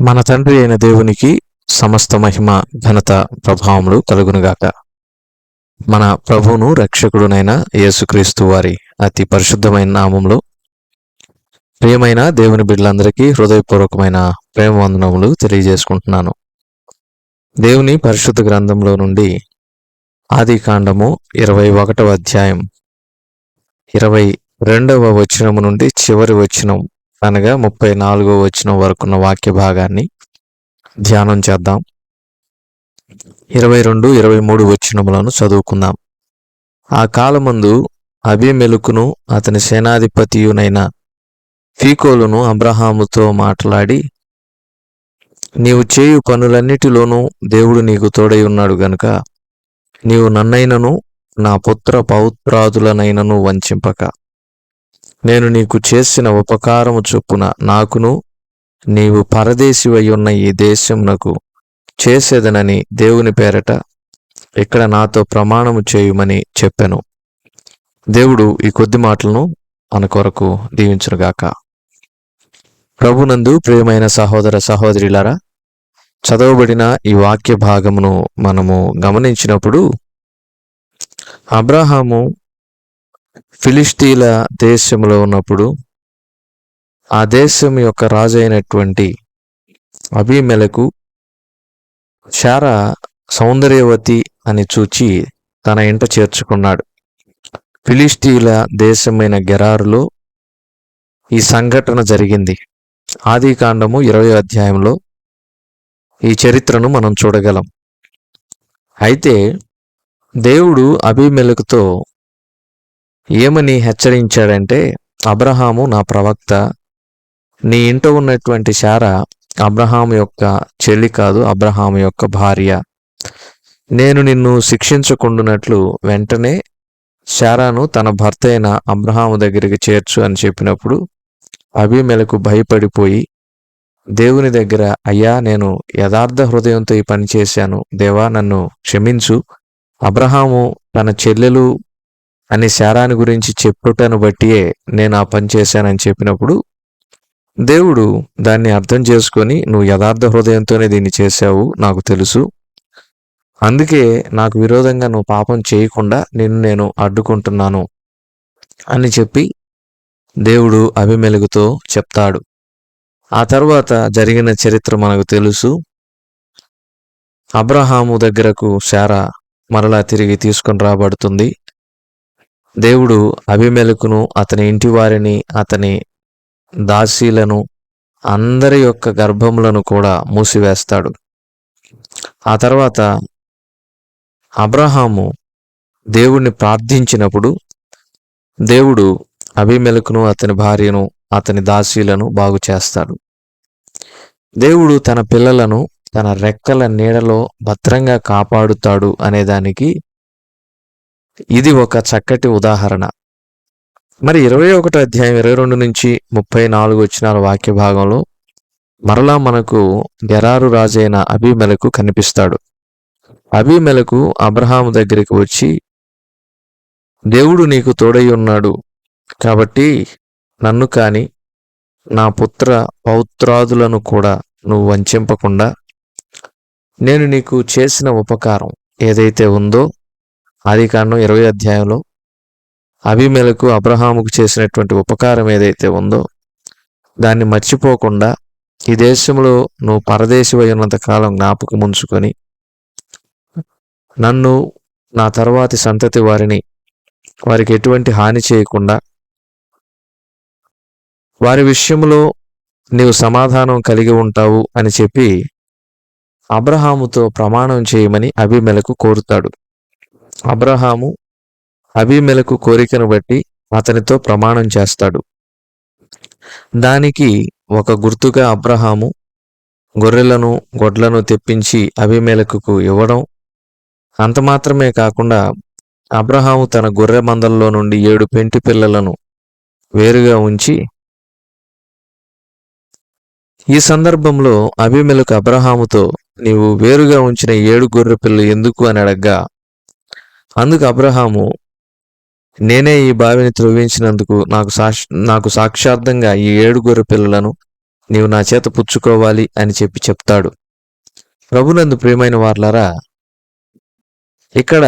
మన తండ్రి అయిన దేవునికి సమస్త మహిమ ఘనత ప్రభావములు కలుగునుగాక. మన ప్రభువును రక్షకుడునైన యేసుక్రీస్తు వారి అతి పరిశుద్ధమైన నామంలో ప్రియమైన దేవుని బిడ్డలందరికీ హృదయపూర్వకమైన ప్రేమ వందనములు తెలియజేసుకుంటున్నాను. దేవుని పరిశుద్ధ గ్రంథంలో నుండి ఆది కాండము ఇరవై ఒకటవ అధ్యాయం ఇరవై రెండవ వచనము నుండి చివరి వచనం అనగా ముప్పై నాలుగో వచనం వరకున్న వాక్య భాగాన్ని ధ్యానం చేద్దాం. ఇరవై రెండు ఇరవై మూడు వచనములను చదువుకుందాం. ఆ కాలమందు అభిమెలుకును అతని సేనాధిపతియునైన ఫీకోలును అబ్రహాముతో మాట్లాడి నీవు చేయు పనులన్నిటిలోనూ దేవుడు నీకు తోడై ఉన్నాడు గనుక నీవు నన్నైనను నా పుత్ర పౌత్రాదులనైనను వంచింపక. నేను నీకు చేసిన ఉపకారము చొప్పున నాకును నీవు పరదేశివై ఉన్న ఈ దేశమునకు చేసేదనని దేవుని పేరట ఇక్కడ నాతో ప్రమాణము చేయుమని చెప్పాను. దేవుడు ఈ కొద్ది మాటలను మన కొరకు దీవించునుగాక. ప్రభునందు ప్రియమైన సహోదర సహోదరులారా చదవబడిన ఈ వాక్య భాగమును మనము గమనించినప్పుడు అబ్రహాము ఫిలిస్తీన్ల దేశంలో ఉన్నప్పుడు ఆ దేశం యొక్క రాజు అయినటువంటి అభిమెలకు శారా సౌందర్యవతి అని చూచి తన ఇంట చేర్చుకున్నాడు. ఫిలిస్తీన్ల దేశమైన గెరారులో ఈ సంఘటన జరిగింది. ఆది కాండము ఇరవై అధ్యాయంలో ఈ చరిత్రను మనం చూడగలం. అయితే దేవుడు అభిమెలకుతో ఏమని హెచ్చరించాడంటే అబ్రహాము నా ప్రవక్త నీ ఇంట ఉన్నటువంటి శార అబ్రహాము యొక్క చెల్లి కాదు అబ్రహాము యొక్క భార్య. నేను నిన్ను శిక్షించకుండునట్లు వెంటనే శారాను తన భర్త అయిన అబ్రహాము దగ్గరికి చేర్చు అని చెప్పినప్పుడు అభిమెలకు భయపడిపోయి దేవుని దగ్గర అయ్యా నేను యథార్థ హృదయంతో ఈ పని చేశాను. దేవా నన్ను క్షమించు. అబ్రహాము తన చెల్లెలు అని శారాని గురించి చెప్పుటను బట్టియే నేను ఆ పని చేశానని చెప్పినప్పుడు దేవుడు దాన్ని అర్థం చేసుకొని నువ్వు యథార్థ హృదయంతోనే దీన్ని చేశావు నాకు తెలుసు. అందుకే నాకు విరోధంగా నువ్వు పాపం చేయకుండా నిన్ను నేను అడ్డుకుంటున్నాను అని చెప్పి దేవుడు అభిమెలుగుతో చెప్తాడు. ఆ తర్వాత జరిగిన చరిత్ర మనకు తెలుసు. అబ్రహాము దగ్గరకు శారా మరలా తిరిగి తీసుకొని రాబడుతుంది. దేవుడు అభిమెలకును అతని ఇంటి వారిని అతని దాసీలను అందరి యొక్క గర్భములను కూడా మూసివేస్తాడు. ఆ తర్వాత అబ్రహాము దేవుణ్ణి ప్రార్థించినప్పుడు దేవుడు అభిమెలకును అతని భార్యను అతని దాసీలను బాగు చేస్తాడు. దేవుడు తన పిల్లలను తన రెక్కల నీడలో భద్రంగా కాపాడుతాడు అనేదానికి ఇది ఒక చక్కటి ఉదాహరణ. మరి ఇరవై ఒకటో అధ్యాయం ఇరవై రెండు నుంచి ముప్పై నాలుగు వచ్చిన వాక్య భాగంలో మరలా మనకు గెరారు రాజైన అభిమెలకు కనిపిస్తాడు. అభిమెలకు అబ్రహాము దగ్గరికి వచ్చి దేవుడు నీకు తోడై ఉన్నాడు కాబట్టి నన్ను కాని నా పుత్ర పౌత్రాదులను కూడా నువ్వు వంచింపకుండా నేను నీకు చేసిన ఉపకారం ఏదైతే ఉందో ఆదికాండం ఇరవై అధ్యాయంలో అభిమేలకు అబ్రహాముకు చేసినటువంటి ఉపకారం ఏదైతే ఉందో దాన్ని మర్చిపోకుండా ఈ దేశంలో నువ్వు పరదేశి ఉన్నంత కాలం జ్ఞాపకం ఉంచుకొని నన్ను నా తర్వాతి సంతతి వారిని వారికి ఎటువంటి హాని చేయకుండా వారి విషయంలో నీవు సమాధానం కలిగి ఉంటావు అని చెప్పి అబ్రహాముతో ప్రమాణం చేయమని అభిమెలకు కోరుతాడు. అబ్రహాము అభిమెలకు కోరికను బట్టి అతనితో ప్రమాణం చేస్తాడు. దానికి ఒక గుర్తుగా అబ్రహాము గొర్రెలను గొడ్లను తెప్పించి అభిమేలకుకు ఇవ్వడం అంత మాత్రమే కాకుండా అబ్రహాము తన గొర్రె మందల్లో నుండి ఏడు పెంటి పిల్లలను వేరుగా ఉంచి ఈ సందర్భంలో అభిమేలకు అబ్రహాముతో నీవు వేరుగా ఉంచిన ఏడు గొర్రె పిల్లలు ఎందుకు? అని అడగ్గా అందుకు అబ్రహాము నేనే ఈ బావిని త్రవ్వించినందుకు నాకు సాక్ష నాకు సాక్షార్థంగా ఈ ఏడు గొర్రె పిల్లలను నీవు నా చేత పుచ్చుకోవాలి అని చెప్పి చెప్తాడు. ప్రభునందు ప్రియమైన వార్లారా ఇక్కడ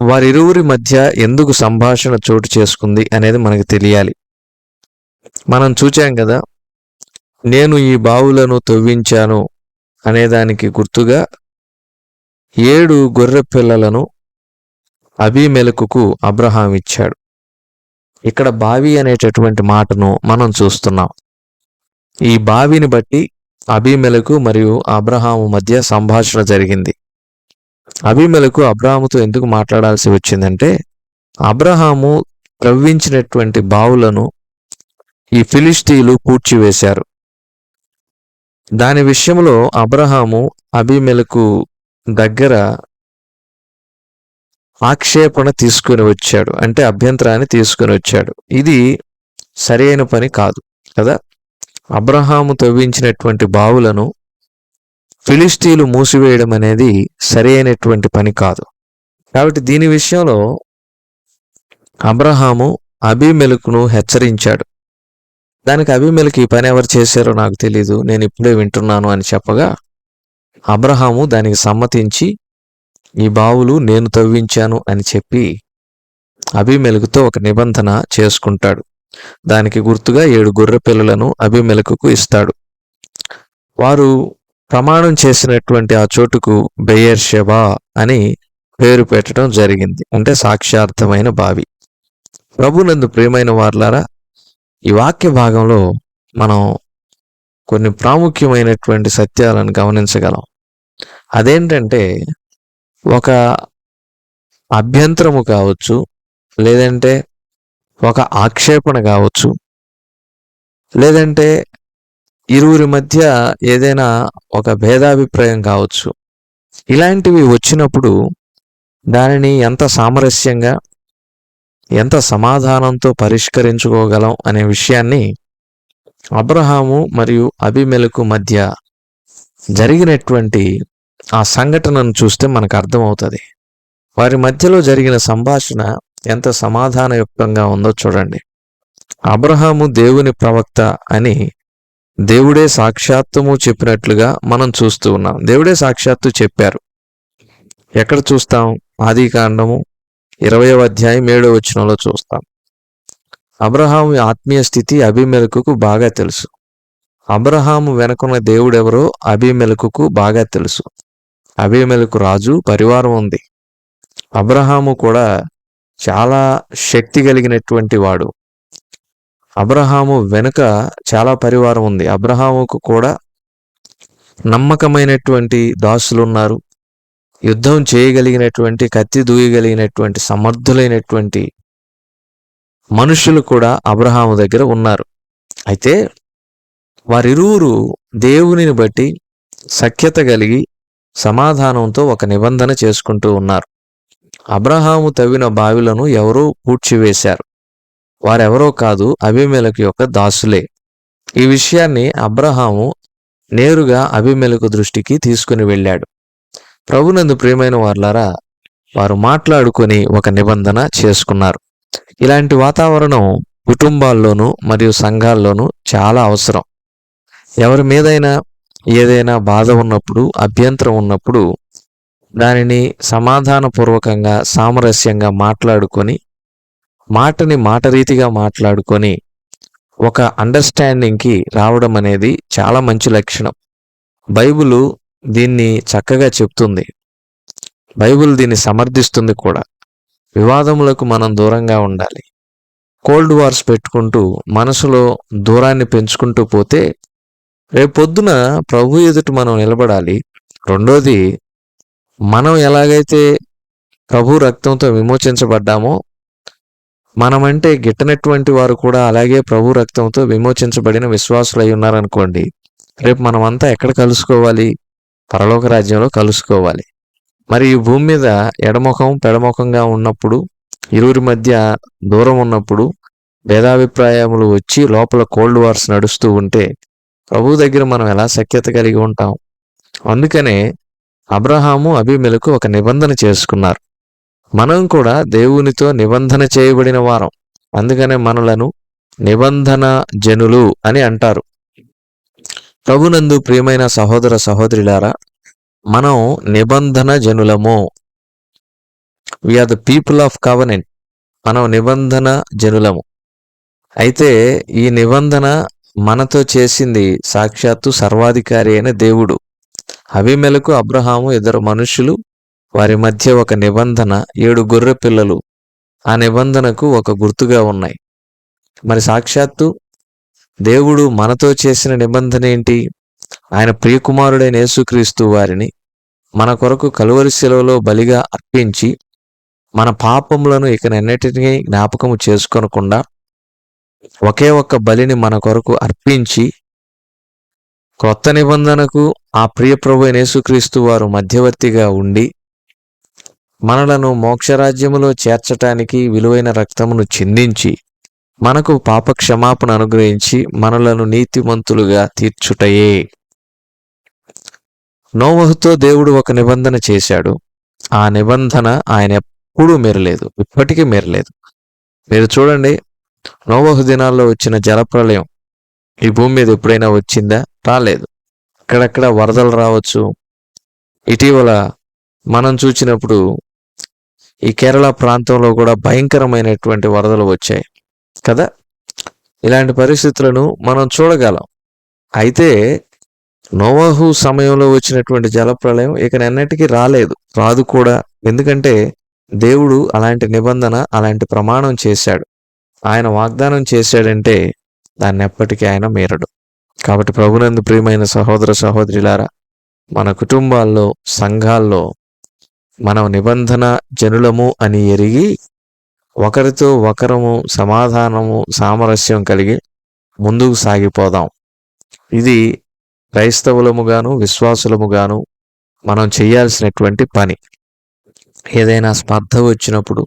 వారిరువురి మధ్య ఎందుకు సంభాషణ చోటు చేసుకుంది అనేది మనకు తెలియాలి. మనం చూచాం కదా నేను ఈ బావులను తవ్వించాను అనేదానికి గుర్తుగా ఏడు గొర్రె పిల్లలను అభిమెలకుకు అబ్రహాం ఇచ్చాడు. ఇక్కడ బావి అనేటటువంటి మాటను మనం చూస్తున్నాం. ఈ బావిని బట్టి అభిమెలకు మరియు అబ్రహాము మధ్య సంభాషణ జరిగింది. అభిమెలకు అబ్రహాముతో ఎందుకు మాట్లాడాల్సి వచ్చిందంటే అబ్రహాము త్రవ్వించినటువంటి బావులను ఈ ఫిలిస్తీన్లు పూడ్చివేశారు దాని విషయంలో అబ్రహాము అభిమెలకు దగ్గర ఆక్షేపణ తీసుకుని వచ్చాడు. అంటే అభ్యంతరాన్ని తీసుకుని వచ్చాడు. ఇది సరైన పని కాదు. కదా? అబ్రహాము తవ్వించినటువంటి బావులను ఫిలిస్తీన్లు మూసివేయడం అనేది సరైనటువంటి పని కాదు. కాబట్టి దీని విషయంలో అబ్రహాము అభిమెలకును హెచ్చరించాడు. దానికి అభిమెలకు ఈ పని ఎవరు చేశారో నాకు తెలీదు. నేను ఇప్పుడే వింటున్నాను అని చెప్పగా అబ్రహాము దానికి సమ్మతించి ఈ బావులు నేను తవ్వించాను అని చెప్పి అభిమెలకుతో ఒక నిబంధన చేసుకుంటాడు. దానికి గుర్తుగా ఏడు గొర్రె పిల్లలను అభిమెలకుకు ఇస్తాడు. వారు ప్రమాణం చేసినటువంటి ఆ చోటుకు బెయర్షెవా అని పేరు పెట్టడం జరిగింది. అంటే సాక్ష్యార్థమైన బావి. ప్రభునందు ప్రియమైన వార్లారా ఈ వాక్య భాగంలో మనం కొన్ని ప్రాముఖ్యమైనటువంటి సత్యాలను గమనించగలం. అదేంటంటే ఒక అభ్యంతరము కావచ్చు లేదంటే ఒక ఆక్షేపణ కావచ్చు లేదంటే ఇరువురి మధ్య ఏదైనా ఒక భేదాభిప్రాయం కావచ్చు. ఇలాంటివి వచ్చినప్పుడు దానిని ఎంత సామరస్యంగా ఎంత సమాధానంతో పరిష్కరించుకోగలం అనే విషయాన్ని అబ్రహాము మరియు అభిమెలకు మధ్య జరిగినటువంటి ఆ సంఘటనను చూస్తే మనకు అర్థమవుతుంది. వారి మధ్యలో జరిగిన సంభాషణ ఎంత సమాధానయుక్తంగా ఉందో చూడండి. అబ్రహాము దేవుని ప్రవక్త అని దేవుడే సాక్షాత్తుము చెప్పినట్లుగా మనం చూస్తూ ఉన్నాం. దేవుడే సాక్షాత్తు చెప్పారు. ఎక్కడ చూస్తాం? ఆది కాండము ఇరవయో అధ్యాయం ఏడో వచనంలో చూస్తాం. అబ్రహాం ఆత్మీయ స్థితి అభిమెలకుకు బాగా తెలుసు. అబ్రహాము వెనకున్న దేవుడెవరో అభిమెలకుకు బాగా తెలుసు. అభిమెలకు రాజు పరివారం ఉంది. అబ్రహాము కూడా చాలా శక్తి కలిగినటువంటి వాడు. అబ్రహాము వెనుక చాలా పరివారం ఉంది. అబ్రహాముకు కూడా నమ్మకమైనటువంటి దాసులు ఉన్నారు యుద్ధం చేయగలిగినటువంటి కత్తి దూయగలిగినటువంటి సమర్థులైనటువంటి మనుషులు కూడా అబ్రహాము దగ్గర ఉన్నారు. అయితే వారిరువురు దేవునిని బట్టి సఖ్యత కలిగి సమాధానంతో ఒక నిబంధన చేసుకుంటూ ఉన్నారు. అబ్రహాము తవ్విన బావిలను ఎవరో పూడ్చివేశారు వారెవరో కాదు అభిమేలకు యొక్క దాసులే. ఈ విషయాన్ని అబ్రహాము నేరుగా అభిమేలకు దృష్టికి తీసుకుని వెళ్ళాడు. ప్రభునందు ప్రియమైన వార్లారా వారు మాట్లాడుకొని ఒక నిబంధన చేసుకున్నారు. ఇలాంటి వాతావరణం కుటుంబాల్లోనూ మరియు సంఘాల్లోనూ చాలా అవసరం. ఎవరి మీదైనా ఏదైనా బాధ ఉన్నప్పుడు అభ్యంతరం ఉన్నప్పుడు దానిని సమాధానపూర్వకంగా సామరస్యంగా మాట్లాడుకొని మాటని మాట రీతిగా మాట్లాడుకొని ఒక అండర్స్టాండింగ్కి రావడం అనేది చాలా మంచి లక్షణం. బైబులు దీన్ని చక్కగా చెప్తుంది. బైబిల్ దీన్ని సమర్థిస్తుంది కూడా. వివాదములకు మనం దూరంగా ఉండాలి. కోల్డ్ వార్స్ పెట్టుకుంటూ మనసులో దూరాన్ని పెంచుకుంటూ పోతే రేపు పొద్దున ప్రభు ఎదుట మనం నిలబడాలి. రెండోది మనం ఎలాగైతే ప్రభు రక్తంతో విమోచించబడ్డామో మనమంటే గిట్టనటువంటి వారు కూడా అలాగే ప్రభు రక్తంతో విమోచించబడిన విశ్వాసులు అయి ఉన్నారనుకోండి రేపు మనమంతా ఎక్కడ కలుసుకోవాలి? పరలోక రాజ్యంలో కలుసుకోవాలి. మరి ఈ భూమి మీద ఎడముఖం పెడముఖంగా ఉన్నప్పుడు ఇరువురి మధ్య దూరం ఉన్నప్పుడు భేదాభిప్రాయములు వచ్చి లోపల కోల్డ్ వార్స్ నడుస్తూ ఉంటే ప్రభు దగ్గర మనం ఎలా సఖ్యత కలిగి ఉంటాం? అందుకనే అబ్రహాము అభిమెలకు ఒక నిబంధన చేసుకున్నారు. మనం కూడా దేవునితో నిబంధన చేయబడిన వారం. అందుకనే మనలను నిబంధన జనులు అని అంటారు. ప్రభునందు ప్రియమైన సహోదర సహోదరులారా మనం నిబంధన జనులము. We are the people of covenant మనం నిబంధన జనులము. అయితే ఈ నిబంధన మనతో చేసింది సాక్షాత్తు సర్వాధికారి అయిన దేవుడు. అవిమెలకు అబ్రహాము ఇద్దరు మనుషులు వారి మధ్య ఒక నిబంధన ఏడు గొర్రె పిల్లలు. ఆ నిబంధనకు ఒక గుర్తుగా ఉన్నాయి. మరి సాక్షాత్తు దేవుడు మనతో చేసిన నిబంధన ఏంటి? ఆయన ప్రియకుమారుడైన యేసుక్రీస్తు వారిని మన కొరకు కలువరి శిలువలో బలిగా అర్పించి మన పాపములను ఇక ఎన్నటినీ జ్ఞాపకము చేసుకొనకుండా ఒకే ఒక్క బలిని మన కొరకు అర్పించి క్రొత్త నిబంధనకు ఆ ప్రియ ప్రభు యేసుక్రీస్తు వారు మధ్యవర్తిగా ఉండి మనలను మోక్షరాజ్యములో చేర్చటానికి విలువైన రక్తమును చిందించి మనకు పాప క్షమాపణ అనుగ్రహించి మనలను నీతిమంతులుగా తీర్చుటయే. నోవహుతో దేవుడు ఒక నిబంధన చేశాడు. ఆ నిబంధన ఆయన ఎప్పుడూ మెరలేదు. ఇప్పటికీ మెరలేదు. మీరు చూడండి నోవహు దినాల్లో వచ్చిన జలప్రలయం ఈ భూమి మీద ఎప్పుడైనా వచ్చిందా? రాలేదు. అక్కడక్కడ వరదలు రావచ్చు. ఇటీవల మనం చూసినప్పుడు ఈ కేరళ ప్రాంతంలో కూడా భయంకరమైనటువంటి వరదలు వచ్చాయి. కదా? ఇలాంటి పరిస్థితులను మనం చూడగలం. అయితే నోవాహు సమయంలో వచ్చినటువంటి జలప్రలయం ఇక నిన్నటికీ రాలేదు. రాదు కూడా. ఎందుకంటే దేవుడు అలాంటి నిబంధన అలాంటి ప్రమాణం చేశాడు. ఆయన వాగ్దానం చేశాడంటే దాన్ని ఎప్పటికీ ఆయన మీరడు. కాబట్టి ప్రభునందు ప్రియమైన సహోదర సహోదరులారా మన కుటుంబాల్లో సంఘాల్లో మనం నిబంధన జనులము అని ఎరిగి ఒకరితో ఒకరము సమాధానము సామరస్యం కలిగి ముందుకు సాగిపోదాం. ఇది క్రైస్తవులముగాను విశ్వాసులముగాను మనం చేయాల్సినటువంటి పని. ఏదైనా స్పర్ధ వచ్చినప్పుడు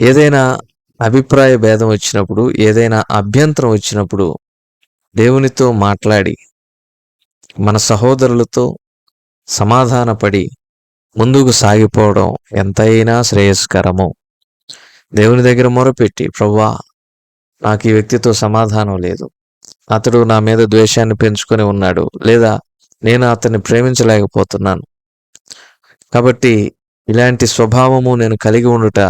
ఏదైనా అభిప్రాయ భేదం వచ్చినప్పుడు ఏదైనా అభ్యంతరం వచ్చినప్పుడు దేవునితో మాట్లాడి మన సహోదరులతో సమాధానపడి ముందుకు సాగిపోవడం ఎంతైనా శ్రేయస్కరము. దేవుని దగ్గర మొరపెట్టి ప్రవ్వా నాకు ఈ వ్యక్తితో సమాధానం లేదు. అతడు నా మీద ద్వేషాన్ని పెంచుకొని ఉన్నాడు. లేదా నేను అతన్ని ప్రేమించలేకపోతున్నాను. కాబట్టి ఇలాంటి స్వభావము నేను కలిగి ఉండుట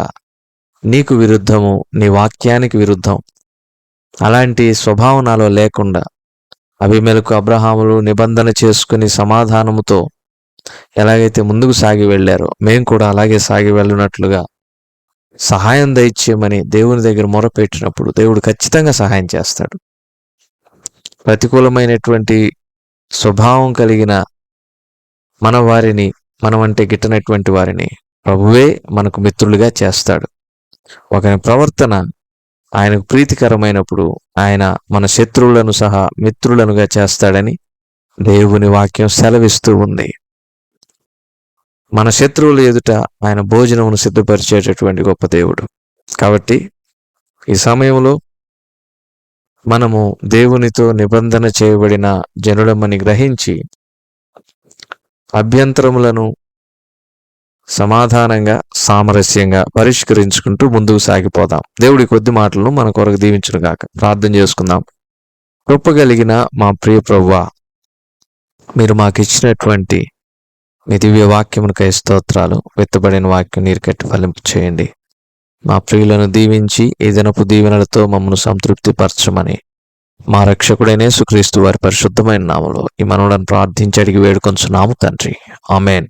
నీకు విరుద్ధము నీ వాక్యానికి విరుద్ధం. అలాంటి స్వభావం నాలో లేకుండా అభిమేలకు అబ్రహాములు నిబంధన చేసుకుని సమాధానముతో ఎలాగైతే ముందుకు సాగి వెళ్ళారో మేము కూడా అలాగే సాగి వెళ్ళినట్లుగా సహాయం దయచేయమని దేవుని దగ్గర మొరపెట్టినప్పుడు దేవుడు ఖచ్చితంగా సహాయం చేస్తాడు. ప్రతికూలమైనటువంటి స్వభావం కలిగిన మన వారిని మనమంటే గిట్టనటువంటి వారిని ప్రభువే మనకు మిత్రులుగా చేస్తాడు. ఒకని ప్రవర్తన ఆయనకు ప్రీతికరమైనప్పుడు ఆయన మన శత్రువులను సహా మిత్రులనుగా చేస్తాడని దేవుని వాక్యం సెలవిస్తూ ఉంది. మన శత్రువుల ఎదుట ఆయన భోజనమును సిద్ధపరిచేటటువంటి గొప్ప దేవుడు. కాబట్టి ఈ సమయంలో మనము దేవునితో నిబంధన చేయబడిన జనులమని గ్రహించి అభ్యంతరములను సమాధానంగా సామరస్యంగా పరిష్కరించుకుంటూ ముందుకు సాగిపోదాం. దేవుడి కొద్ది మాటలను మన కొరకు దీవించును గాక ప్రార్థన చేసుకుందాం. గొప్పగలిగిన మా ప్రియ ప్రవ్వా మీరు మాకు ఇచ్చినటువంటి మీ దివ్య వాక్యమునకై స్తోత్రాలు వెత్తబడిన వాక్యం నీరు కట్టి ఫలింపు చేయండి. మా ప్రియులను దీవించి ఈ దినపు దీవెనలతో మమ్మను సంతృప్తి పరచమని మా రక్షకుడైన సుక్రీస్తు వారి పరిశుద్ధమైన నామలో ఈ మనవులను ప్రార్థించి అడిగి వేడుకొంచున్నాము తండ్రి. ఆమెన్.